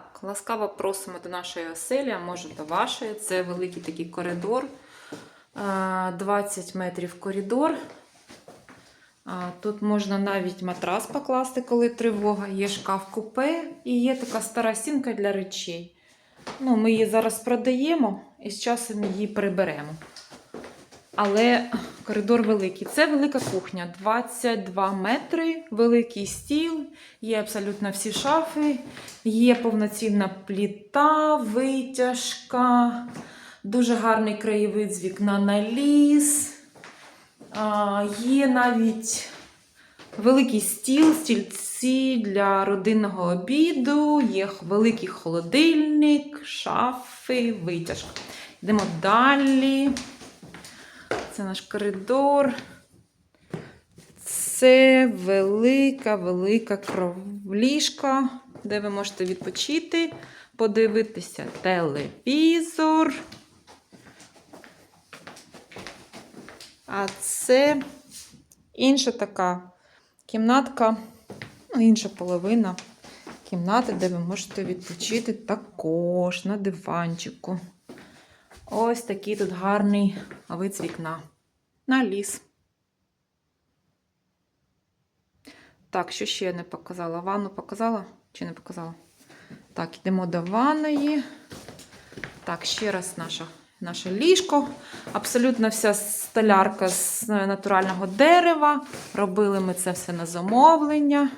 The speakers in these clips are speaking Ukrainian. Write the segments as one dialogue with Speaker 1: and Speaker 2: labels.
Speaker 1: Так, ласкаво просимо до нашої оселі, а може до вашої. Це великий такий коридор. 20 метрів коридор. Тут можна навіть матрас покласти, коли тривога. Є шкаф купе і є така стара стінка для речей. Ну, ми її зараз продаємо і з часом її приберемо. Але коридор великий. Це велика кухня, 22 метри, великий стіл, є абсолютно всі шафи, є повноцінна пліта, витяжка, дуже гарний краєвид з вікна на ліс. А, є навіть великий стіл, стільці для родинного обіду, є великий холодильник, шафи, витяжка. Йдемо далі. Це наш коридор. Це велика, велика кровліжка, де ви можете відпочити, подивитися телевізор. А це інша така кімнатка, ну, інша половина кімнати, де ви можете відпочити також на диванчику. Ось такий тут гарний вид з вікна. На ліс. Так, що ще я не показала? Ванну показала чи не показала? Так, йдемо до ванної. Так, ще раз наша, наше ліжко. Абсолютно вся столярка з натурального дерева. Робили ми це все на замовлення.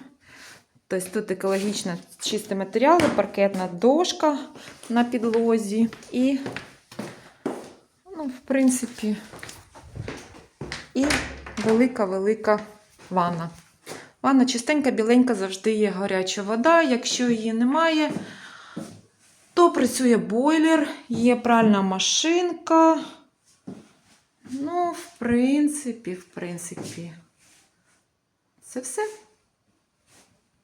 Speaker 1: Тобто тут екологічно чисті матеріали, паркетна дошка на підлозі і В принципі, і велика-велика ванна. Ванна чистенька, біленька, завжди є гаряча вода. Якщо її немає, то працює бойлер, є пральна машинка. Ну, в принципі, в принципі, це все.